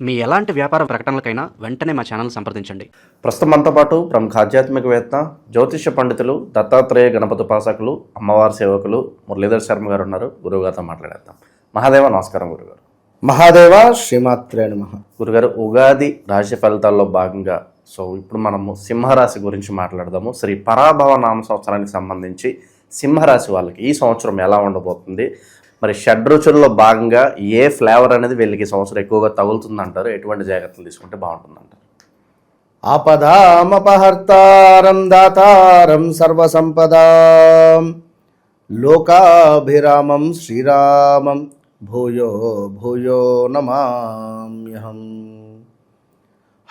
మీ ఎలాంటి వ్యాపార ప్రకటనలకైనా వెంటనే మా ఛానల్ సంప్రదించండి. ప్రస్తుతం మనతో పాటు ప్రముఖ ఆధ్యాత్మికవేత్త జ్యోతిష్య పండితులు దత్తాత్రేయ గణపతి ఉపాసకులు అమ్మవారి సేవకులు మురళీధర్ శర్మ గారు ఉన్నారు. గురువుగారితో మాట్లాడేద్దాం. మహాదేవ నమస్కారం గురుగారు. మహాదేవ శ్రీమాత్రే నమ. గురుగారు ఉగాది రాశి ఫలితాల్లో భాగంగా సో ఇప్పుడు మనము సింహరాశి గురించి మాట్లాడదాము. శ్రీ పరాభవ నామ సంవత్సరానికి సంబంధించి సింహరాశి వాళ్ళకి ఈ సంవత్సరం ఎలా ఉండబోతుంది మరి షడ్రుచుల్లో భాగంగా ఏ ఫ్లేవర్ అనేది వీళ్ళకి ఈ సంవత్సరం ఎక్కువగా తగులుతుంది అంటారు ఎటువంటి జాగ్రత్తలు తీసుకుంటే బాగుంటుంది అంటారు ఆపదామపహర్తారం దాతారం సర్వసంపదాం. లోకాభిరామం శ్రీరామం భూయో భూయో నమామ్యహం.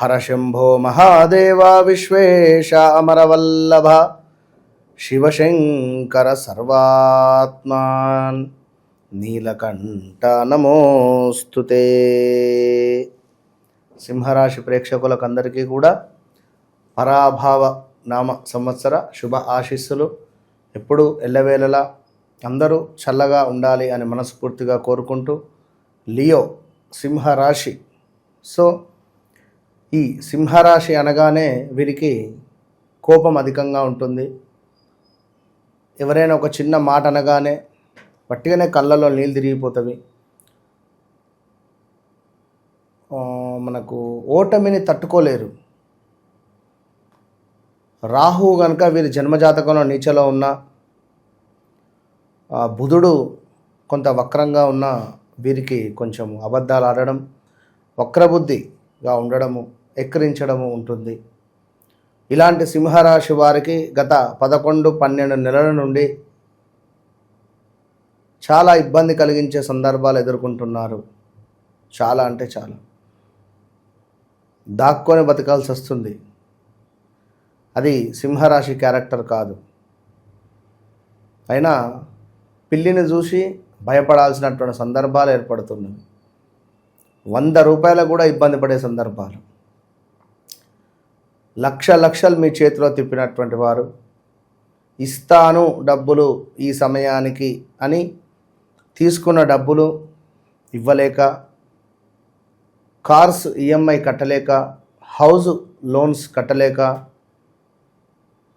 హరశంభో మహాదేవ విశ్వేశ అమరవల్లభ. శివశంకర సర్వాత్మాన్. నీలకంఠ నమోస్తుతే సింహరాశి ప్రేక్షకులకందరికీ కూడా పరాభావ నామ సంవత్సర శుభ ఆశీస్సులు. ఎప్పుడూ ఎల్లవేళలా అందరూ చల్లగా ఉండాలి అని మనస్ఫూర్తిగా కోరుకుంటూ లియో సింహరాశి. సో ఈ సింహరాశి అనగానే వీరికి కోపం అధికంగా ఉంటుంది. ఎవరైనా ఒక చిన్న మాట అనగానే పట్టిగానే కళ్ళలో నీళ్ళు తిరిగిపోతుంది మనకు ఓటమిని తట్టుకోలేరు. రాహు కనుక వీరి జన్మజాతకంలో నీచలో ఉన్న బుధుడు కొంత వక్రంగా ఉన్న వీరికి కొంచెం అబద్ధాలు ఆడడం వక్రబుద్ధిగా ఉండడము ఎక్కిరించడము ఉంటుంది. ఇలాంటి సింహరాశి వారికి గత పదకొండు పన్నెండు నెలల నుండి చాలా ఇబ్బంది కలిగించే సందర్భాలు ఎదుర్కొంటున్నారు. చాలా అంటే చాలా. దాక్కొని బతకాల్సి వస్తుంది. అది సింహరాశి క్యారెక్టర్ కాదు. అయినా పిల్లిని చూసి భయపడాల్సినటువంటి సందర్భాలు ఏర్పడుతున్నాయి. వంద రూపాయలు కూడా ఇబ్బంది పడే సందర్భాలు. లక్ష లక్షలు మీ చేతిలో తిప్పినటువంటి వారు ఇస్తాను డబ్బులు ఈ సమయానికి అని తీసుకున్న డబ్బులు ఇవ్వలేక కార్స్ ఈఎంఐ కట్టలేక హౌస్ లోన్స్ కట్టలేక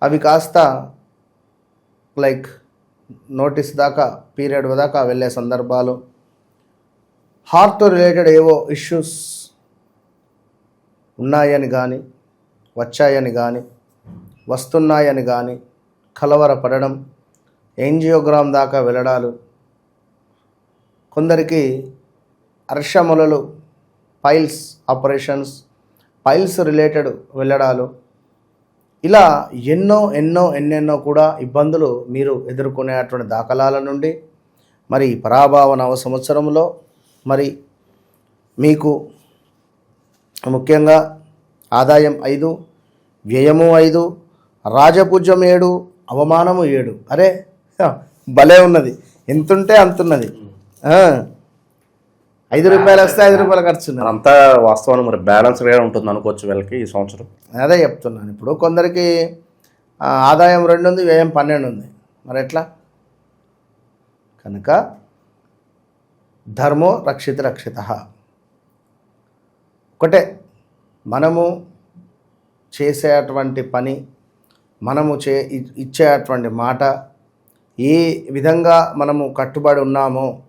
అవి కాస్త లైక్ నోటీస్ దాకా పీరియడ్ దాకా వెళ్ళే సందర్భాలు హార్ట్ రిలేటెడ్ ఏవో ఇష్యూస్ ఉన్నాయని కానీ వచ్చాయని కానీ వస్తున్నాయని కానీ కలవరపడడం ఎన్జియోగ్రామ్ దాకా వెళ్ళడాలు కొందరికి అర్షములలు పైల్స్ ఆపరేషన్స్ పైల్స్ రిలేటెడ్ వెళ్ళడాలు ఇలా ఎన్నో ఎన్నో ఎన్నెన్నో కూడా ఇబ్బందులు మీరు ఎదుర్కొనేటువంటి దాఖలాల నుండి మరి పరాభావ నవ సంవత్సరంలో మరి మీకు ముఖ్యంగా ఆదాయం ఐదు వ్యయము ఐదు రాజపూజ్యం ఏడు అవమానము ఏడు. అరే భలే ఉన్నది. ఎంతుంటే అంతున్నది. ఐదు రూపాయలు వస్తే ఐదు రూపాయలు ఖర్చు. అంతా వాస్తవానికి మరి బ్యాలెన్స్గా ఉంటుంది అనుకోవచ్చు వీళ్ళకి ఈ సంవత్సరం. అదే చెప్తున్నాను. ఇప్పుడు కొందరికి ఆదాయం రెండు ఉంది వ్యయం పన్నెండు ఉంది మరి ఎట్లా? కనుక ధర్మో రక్షిత రక్షిత. ఒకటే మనము చేసేటువంటి పని మనము చే ఇచ్చేటువంటి మాట ఏ విధంగా మనము కట్టుబడి ఉన్నామో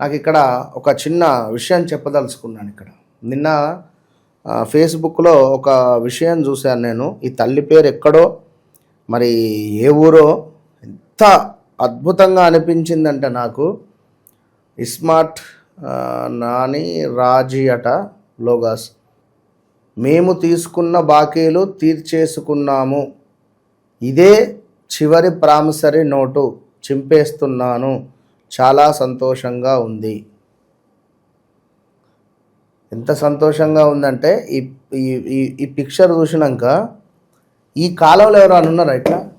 నాకు ఇక్కడ ఒక చిన్న విషయం చెప్పదలుచుకున్నాను ఇక్కడ. నిన్న ఫేస్బుక్లో ఒక విషయం చూశాను నేను. ఈ తల్లి పేరు ఎక్కడో మరి ఏ ఊరో ఎంత అద్భుతంగా అనిపించిందంటే నాకు. ఇస్మార్ట్ నాని రాజీ అట లోగాస్. మేము తీసుకున్న బాకీలు తీర్చేసుకున్నాము. ఇదే చివరి ప్రామిసరీ నోటు చింపేస్తున్నాను. చాలా సంతోషంగా ఉంది. ఎంత సంతోషంగా ఉందంటే ఈ ఈ ఈ- పిక్చర్ చూసినాక ఈ కాలంలో ఎవరు అనున్నారా ఇట్లా?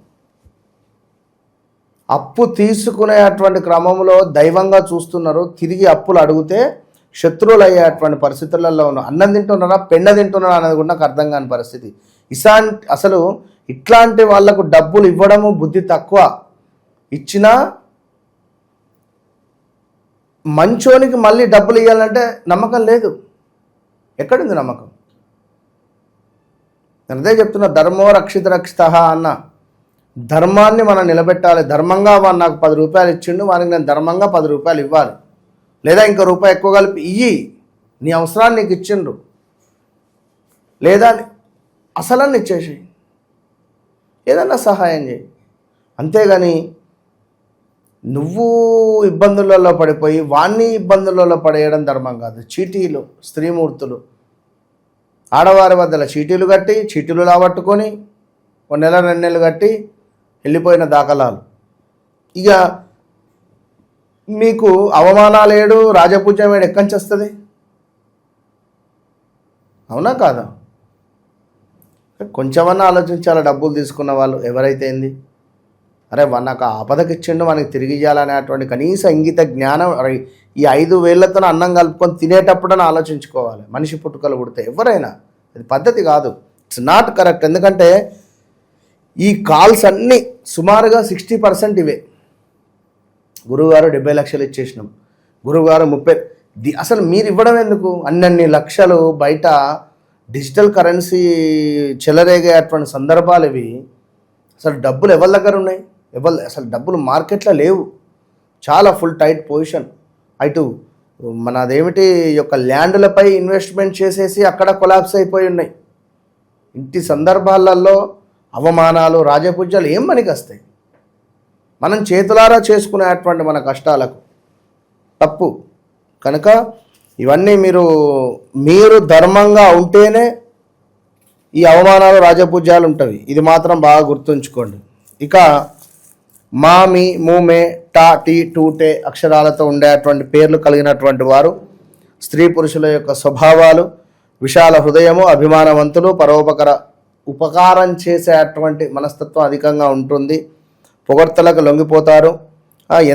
అప్పు తీసుకునేటువంటి క్రమంలో దైవంగా చూస్తున్నారు. తిరిగి అప్పులు అడిగితే శత్రువులు అయ్యేటువంటి పరిస్థితులలో ఉన్నారు అన్నం తింటున్నారా పెండ తింటున్నారా అనేది కూడా నాకు అర్థం కాని పరిస్థితి. ఇసాంటి అసలు ఇట్లాంటి వాళ్ళకు డబ్బులు ఇవ్వడము బుద్ధి తక్కువ. ఇచ్చినా మంచోనికి మళ్ళీ డబ్బులు ఇవ్వాలంటే నమ్మకం లేదు. ఎక్కడుంది నమ్మకం? నేను అదే చెప్తున్నా ధర్మో రక్షిత రక్షిత అన్న. ధర్మాన్ని మనం నిలబెట్టాలి. ధర్మంగా వాడు నాకు పది రూపాయలు ఇచ్చిండు వానికి నేను ధర్మంగా పది రూపాయలు ఇవ్వాలి. లేదా ఇంకో రూపాయి ఎక్కువ కలిపి ఇయ్యి. నీ అవసరాన్ని నీకు ఇచ్చిండ్రు. లేదా అసలన్నీ ఇచ్చేసి ఏదన్నా సహాయం చేయి. అంతేగాని నువ్వు ఇబ్బందులలో పడిపోయి వాణ్ణి ఇబ్బందులలో పడేయడం ధర్మం కాదు. చీటీలు స్త్రీమూర్తులు. ఆడవారి వద్దల చీటీలు కట్టి చీటీలు లాబట్టుకొని ఒక నెల రెండు నెలలు కట్టి వెళ్ళిపోయిన దాఖలాలు. ఇక మీకు అవమానాలేడు రాజపూజ్యం ఏడు ఎక్కడి నుంచి వస్తుంది? అవునా కాదా? కొంచెమన్నా ఆలోచించాలి డబ్బులు తీసుకున్న వాళ్ళు? ఎవరైతే ఏంది? అరే వాడు నాకు ఆపదకి ఇచ్చిండు మనకి తిరిగి ఇవ్వాలనేటువంటి కనీస ఇంగిత జ్ఞానం అరే ఈ ఐదు వేళ్ళతో అన్నం కలుపుకొని తినేటప్పుడని ఆలోచించుకోవాలి. మనిషి పుట్టుకలు పుడితే ఎవరైనా అది పద్ధతి కాదు. ఇట్స్ నాట్ కరెక్ట్ ఎందుకంటే ఈ కాల్స్ అన్నీ సుమారుగా సిక్స్టీ పర్సెంట్ ఇవే. గురువుగారు డెబ్బై లక్షలు ఇచ్చేసినాం. గురువుగారు ముప్పై ది అసలు మీరు ఇవ్వడం ఎందుకు? అన్నన్ని లక్షలు బయట డిజిటల్ కరెన్సీ చెలరేగేటువంటి సందర్భాలు ఇవి. అసలు డబ్బులు ఎవరి దగ్గర ఉన్నాయి? ఎవరి అసలు డబ్బులు మార్కెట్లో లేవు. చాలా ఫుల్ టైట్ పొజిషన్. అటు మన అదేమిటి యొక్క ల్యాండ్లపై ఇన్వెస్ట్మెంట్ చేసేసి అక్కడ కొలాప్స్ అయిపోయి ఉన్నాయి. ఇంటి సందర్భాలలో అవమానాలు రాజపూజ్యాలు ఏం మనకి వస్తాయి మనం చేతులారా చేసుకునేటువంటి మన కష్టాలకు తప్పు. కనుక ఇవన్నీ మీరు మీరు ధర్మంగా ఉంటేనే ఈ అవమానాలు రాజపూజ్యాలు ఉంటవి. ఇది మాత్రం బాగా గుర్తుంచుకోండి. ఇక మా మీ మూమే టా టీ టూటే అక్షరాలతో ఉండేటువంటి పేర్లు కలిగినటువంటి వారు స్త్రీ పురుషుల యొక్క స్వభావాలు విశాల హృదయము అభిమానవంతులు పరోపకర ఉపకారం చేసేటువంటి మనస్తత్వం అధికంగా ఉంటుంది. పొగడ్తలకు లొంగిపోతారు.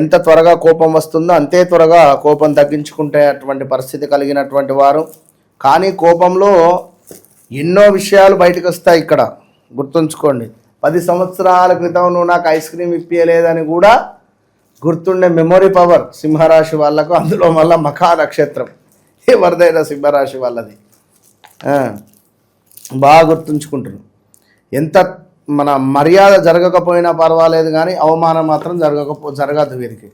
ఎంత త్వరగా కోపం వస్తుందో అంతే త్వరగా కోపం తగ్గించుకుంటే అటువంటి పరిస్థితి కలిగినటువంటి వారు. కానీ కోపంలో ఎన్నో విషయాలు బయటకు వస్తాయి ఇక్కడ. గుర్తుంచుకోండి. పది సంవత్సరాల క్రితం నువ్వు నాకు ఐస్ క్రీమ్ ఇప్పించలేదని కూడా గుర్తుండే మెమొరీ పవర్ సింహరాశి వాళ్ళకు అందులో మళ్ళీ మఖా నక్షత్రం ఎవరిదైనా సింహరాశి వాళ్ళది. బాగా గుర్తుంచుకుంటారు ఎంత మన మర్యాద జరగకపోయినా పర్వాలేదు కానీ అవమానం మాత్రం జరగకపో జరగదు వీరికి.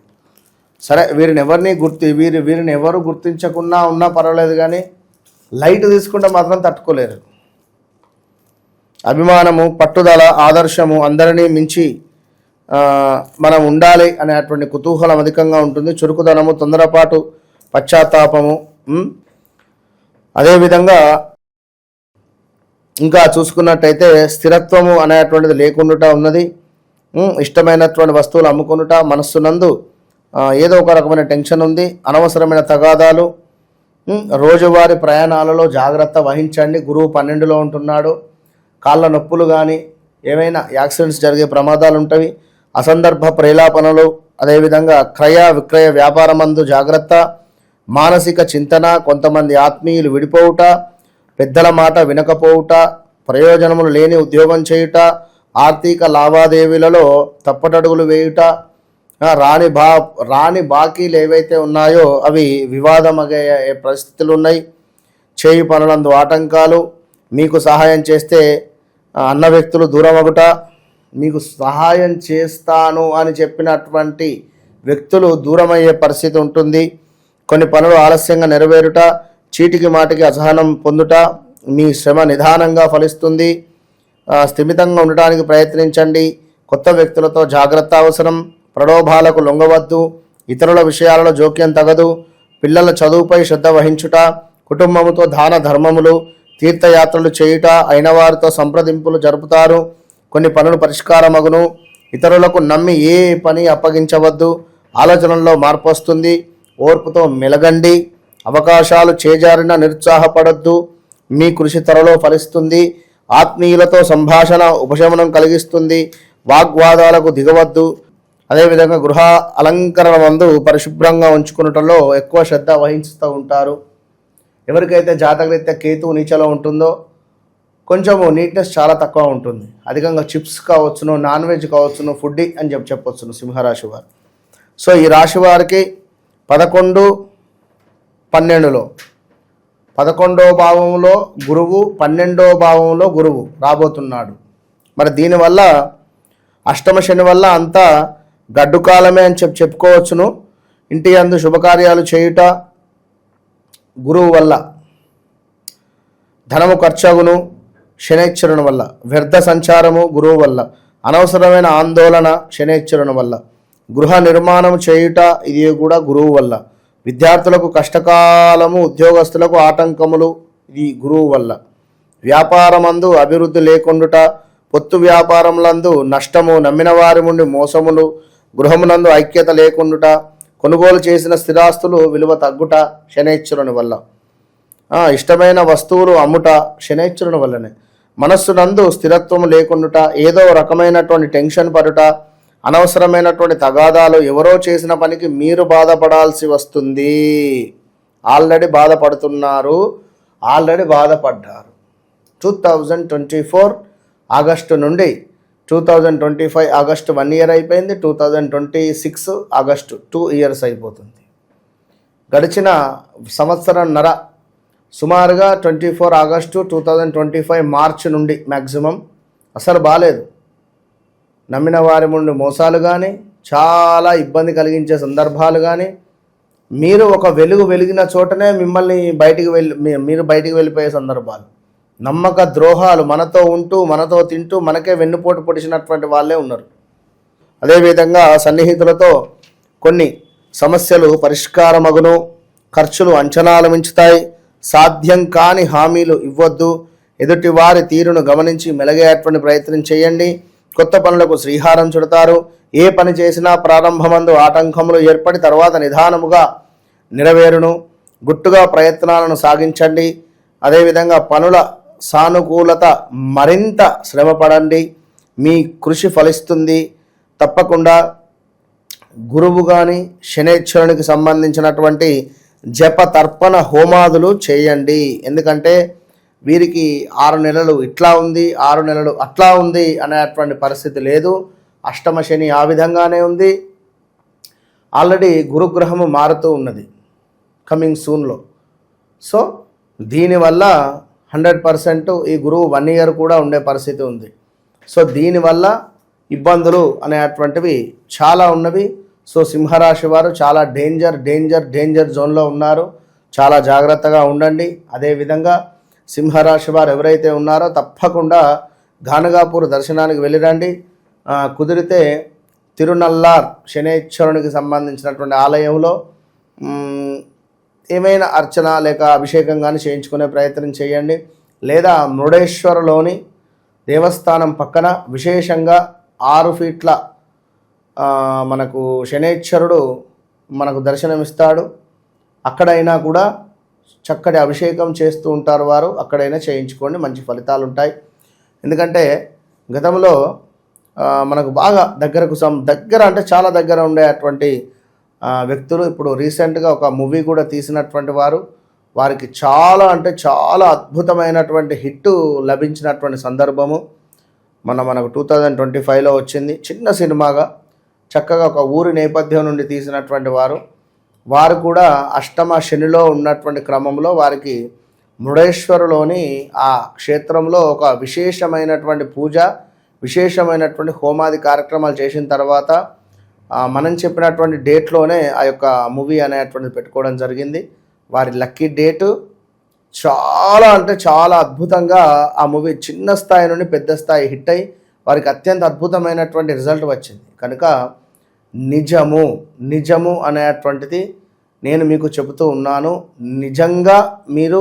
సరే వీరిని ఎవరిని గుర్తి వీరి వీరిని ఎవరు గుర్తించకుండా ఉన్నా పర్వాలేదు కానీ లైట్ తీసుకుంటే మాత్రం తట్టుకోలేరు. అభిమానము పట్టుదల ఆదర్శము అందరినీ మించి మనం ఉండాలి అనేటువంటి కుతూహలం అధికంగా ఉంటుంది. చురుకుదనము తొందరపాటు పశ్చాత్తాపము అదేవిధంగా ఇంకా చూసుకున్నట్టయితే స్థిరత్వము అనేటువంటిది లేకుండా ఉన్నది. ఇష్టమైనటువంటి వస్తువులు అమ్ముకునుట మనస్సునందు ఏదో ఒక రకమైన టెన్షన్ ఉంది అనవసరమైన తగాదాలు రోజువారీ ప్రయాణాలలో జాగ్రత్త వహించండి. గురువు పన్నెండులో ఉంటున్నాడు. కాళ్ళ నొప్పులు కానీ ఏమైనా యాక్సిడెంట్స్ జరిగే ప్రమాదాలు ఉంటవి అసందర్భ ప్రేలాపనలు అదేవిధంగా క్రయ విక్రయ వ్యాపారమందు జాగ్రత్త మానసిక చింతన కొంతమంది ఆత్మీయులు విడిపోవుట పెద్దల మాట వినకపోవుట ప్రయోజనములు లేని ఉద్యోగం చేయుట ఆర్థిక లావాదేవీలలో తప్పటడుగులు వేయుట రాణి రాని బా రాని బాకీలు ఏవైతే ఉన్నాయో అవి వివాదమగే పరిస్థితులు ఉన్నాయి చేయి పనులందు ఆటంకాలు మీకు సహాయం చేస్తే అన్న వ్యక్తులు దూరం అగుట మీకు సహాయం చేస్తాను అని చెప్పినటువంటి వ్యక్తులు దూరమయ్యే పరిస్థితి ఉంటుంది. కొన్ని పనులు ఆలస్యంగా నెరవేరుట చీటికి మాటికి అసహనం పొందుట మీ శ్రమ నిదానంగా ఫలిస్తుంది. స్థిమితంగా ఉండటానికి ప్రయత్నించండి. కొత్త వ్యక్తులతో జాగ్రత్త అవసరం. ప్రలోభాలకు లొంగవద్దు. ఇతరుల విషయాలలో జోక్యం తగదు. పిల్లల చదువుపై శ్రద్ధ వహించుట కుటుంబముతో దాన ధర్మములు తీర్థయాత్రలు చేయుట అయిన వారితో సంప్రదింపులు జరుపుతారు. కొన్ని పనులు పరిష్కారమగును. ఇతరులకు నమ్మి ఏ పని అప్పగించవద్దు. ఆలోచనల్లో మార్పు వస్తుంది ఓర్పుతో మెలగండి. అవకాశాలు చేజారిన నిరుత్సాహపడద్దు. మీ కృషి త్వరలో ఫలిస్తుంది. ఆత్మీయులతో సంభాషణ ఉపశమనం కలిగిస్తుంది. వాగ్వాదాలకు దిగవద్దు. అదేవిధంగా గృహ అలంకరణ మందు పరిశుభ్రంగా ఉంచుకున్నటలో ఎక్కువ శ్రద్ధ వహిస్తూ ఉంటారు. ఎవరికైతే జాతకరీత్యా కేతువు నీచలో ఉంటుందో కొంచెము నీట్నెస్ చాలా తక్కువ ఉంటుంది. అధికంగా చిప్స్ కావచ్చును నాన్ వెజ్ కావచ్చును ఫుడ్డీ అని చెప్పి చెప్పొచ్చును సింహరాశి వారు. సో ఈ రాశి వారికి పదకొండు పన్నెండులో పదకొండో భావంలో గురువు పన్నెండో భావంలో గురువు రాబోతున్నాడు. మరి దీనివల్ల అష్టమ శని వల్ల అంతా గడ్డు కాలమే అని చెప్పి చెప్పుకోవచ్చును. ఇంటి అందు శుభకార్యాలు చేయుట గురువు వల్ల ధనము ఖర్చగును శనేశ్వరుని వల్ల వ్యర్థ సంచారము గురువు వల్ల అనవసరమైన ఆందోళన శనేశ్వరుని వల్ల గృహ నిర్మాణం చేయుట ఇది కూడా గురువు వల్ల విద్యార్థులకు కష్టకాలము ఉద్యోగస్తులకు ఆటంకములు ఇది గురువు వల్ల వ్యాపారమందు అభివృద్ధి లేకుండుట పొత్తు వ్యాపారములందు నష్టము నమ్మిన వారి నుండి మోసములు గృహమునందు ఐక్యత లేకుండుట కొనుగోలు చేసిన స్థిరాస్తులు విలువ తగ్గుట శనేశ్వరుని వల్ల. ఇష్టమైన వస్తువులు అమ్ముట శనేశ్వరుని వల్లనే. మనస్సునందు స్థిరత్వం లేకుండుట ఏదో రకమైనటువంటి టెన్షన్ పడుట అనవసరమైనటువంటి తగాదాలు ఎవరో చేసిన పనికి మీరు బాధపడాల్సి వస్తుంది. ఆల్రెడీ బాధపడుతున్నారు ఆల్రెడీ బాధపడ్డారు. Two thousand twenty four August నుండి two thousand twenty five August one year అయిపోయింది two thousand twenty six August two years అయిపోతుంది. గడిచిన సంవత్సరం నర సుమారుగా twenty four August two thousand twenty five March నుండి మ్యాక్సిమం అసలు బాగాలేదు నమ్మిన వారి నుండి మోసాలు కానీ చాలా ఇబ్బంది కలిగించే సందర్భాలు కానీ మీరు ఒక వెలుగు వెలిగిన చోటనే మిమ్మల్ని బయటికి వెళ్ళి మీ- మీరు బయటికి వెళ్ళిపోయే సందర్భాలు. నమ్మక ద్రోహాలు మనతో ఉంటూ మనతో తింటూ మనకే వెన్నుపోటు పొడిచినటువంటి వాళ్ళే ఉన్నారు. అదేవిధంగా సన్నిహితులతో కొన్ని సమస్యలు పరిష్కారమగును ఖర్చులు అంచనాలు మించుతాయి సాధ్యం కాని హామీలు ఇవ్వద్దు ఎదుటి వారి తీరును గమనించి మెలగేటువంటి ప్రయత్నం చేయండి కొత్త పనులకు శ్రీహారం చుడతారు ఏ పని చేసినా ప్రారంభమందు ఆటంకములు ఏర్పడి తర్వాత నిదానముగా నెరవేరును గుట్టుగా ప్రయత్నాలను సాగించండి అదేవిధంగా పనుల సానుకూలత మరింత శ్రమపడండి మీ కృషి ఫలిస్తుంది. తప్పకుండా గురువు కానీ శనేశ్వరునికి సంబంధించినటువంటి జప తర్పణ హోమాదులు చేయండి. ఎందుకంటే వీరికి ఆరు నెలలు ఇట్లా ఉంది ఆరు నెలలు అట్లా ఉంది అనేటువంటి పరిస్థితి లేదు. అష్టమ శని ఆ విధంగానే ఉంది. ఆల్రెడీ గురుగ్రహము మారుతూ ఉన్నది. కమింగ్ సూన్లో. సో దీనివల్ల హండ్రెడ్ పర్సెంట్ ఈ గురువు వన్ ఇయర్ కూడా ఉండే పరిస్థితి ఉంది. సో దీనివల్ల ఇబ్బందులు అనేటువంటివి చాలా ఉన్నవి. సో సింహరాశి వారు చాలా డేంజర్ డేంజర్ డేంజర్ జోన్లో ఉన్నారు. చాలా జాగ్రత్తగా ఉండండి. అదేవిధంగా సింహరాశి వారు ఎవరైతే ఉన్నారో తప్పకుండా గానగాపూర్ దర్శనానికి వెళ్ళిరండి. కుదిరితే తిరునల్లార్ శనేశ్వరునికి సంబంధించినటువంటి ఆలయంలో ఏమైనా అర్చన లేక అభిషేకం కానీ చేయించుకునే ప్రయత్నం చేయండి. లేదా మురుడేశ్వరలోని దేవస్థానం పక్కన విశేషంగా ఆరు ఫీట్ల మనకు శనేశ్వరుడు మనకు దర్శనమిస్తాడు. అక్కడైనా కూడా చక్కటి అభిషేకం చేస్తూ ఉంటారు వారు. అక్కడైనా చేయించుకోండి మంచి ఫలితాలు ఉంటాయి ఎందుకంటే గతంలో మనకు బాగా దగ్గరకు సం దగ్గర అంటే చాలా దగ్గర ఉండేటువంటి అటువంటి వ్యక్తులు ఇప్పుడు రీసెంట్గా ఒక మూవీ కూడా తీసినటువంటి వారు వారికి చాలా అంటే చాలా అద్భుతమైనటువంటి హిట్ లభించినటువంటి సందర్భము. మన మనకు టూ థౌజండ్ ట్వంటీ ఫైవ్లో వచ్చింది. చిన్న సినిమాగా చక్కగా ఒక ఊరి నేపథ్యం నుండి తీసినటువంటి వారు. వారు కూడా అష్టమ శనిలో ఉన్నటువంటి క్రమంలో వారికి ముడేశ్వరులోని ఆ క్షేత్రంలో ఒక విశేషమైనటువంటి పూజ విశేషమైనటువంటి హోమాది కార్యక్రమాలు చేసిన తర్వాత మనం చెప్పినటువంటి డేట్లోనే ఆ యొక్క మూవీ అనేటువంటిది పెట్టుకోవడం జరిగింది. వారి లక్కీ డేటు చాలా అంటే చాలా అద్భుతంగా ఆ మూవీ చిన్న స్థాయి నుండి పెద్ద స్థాయి హిట్ అయి వారికి అత్యంత అద్భుతమైనటువంటి రిజల్ట్ వచ్చింది. కనుక నిజము నిజము అనేటువంటిది నేను మీకు చెబుతూ ఉన్నాను. నిజంగా మీరు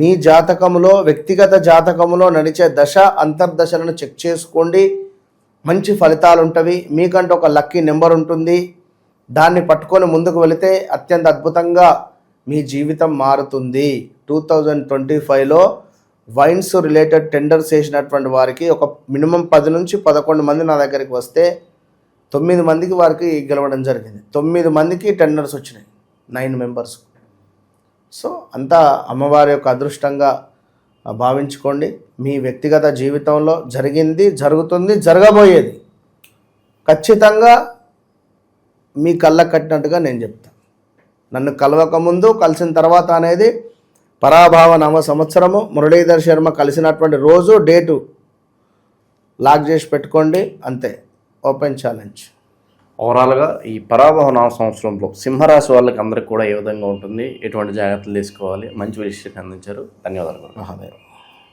మీ జాతకములో వ్యక్తిగత జాతకములో నడిచే దశ అంతర్దశలను చెక్ చేసుకోండి. మంచి ఫలితాలు ఉంటవి మీకంటూ ఒక లక్కీ నెంబర్ ఉంటుంది. దాన్ని పట్టుకొని ముందుకు వెళితే అత్యంత అద్భుతంగా మీ జీవితం మారుతుంది. టూ థౌజండ్ ట్వంటీ ఫైవ్లో వైన్స్ రిలేటెడ్ టెండర్స్ వేసినటువంటి వారికి ఒక మినిమం పది నుంచి పదకొండు మంది నా దగ్గరికి వస్తే తొమ్మిది మందికి వారికి గెలవడం జరిగింది. తొమ్మిది మందికి టెండర్స్ వచ్చినాయి. Nine members. సో అంతా అమ్మవారి యొక్క అదృష్టంగా భావించుకోండి. మీ వ్యక్తిగత జీవితంలో జరిగింది జరుగుతుంది జరగబోయేది. ఖచ్చితంగా మీ కళ్ళ కట్టినట్టుగా నేను చెప్తాను నన్ను కలవక ముందు కలిసిన తర్వాత అనేది పరాభావ నవ సంవత్సరము. మురళీధర్ శర్మ కలిసినటువంటి రోజు డేటు లాక్ చేసి పెట్టుకోండి. అంతే. Open challenge. ఓవరాల్గా ఈ పరాభవ సంవత్సరంలో సింహరాశి వాళ్ళకి అందరికి కూడా ఏ విధంగా ఉంటుంది? ఎటువంటి జాగ్రత్తలు తీసుకోవాలి? మంచి విషయాన్ని అందించారు. ధన్యవాదాలు. మహాదేవ్.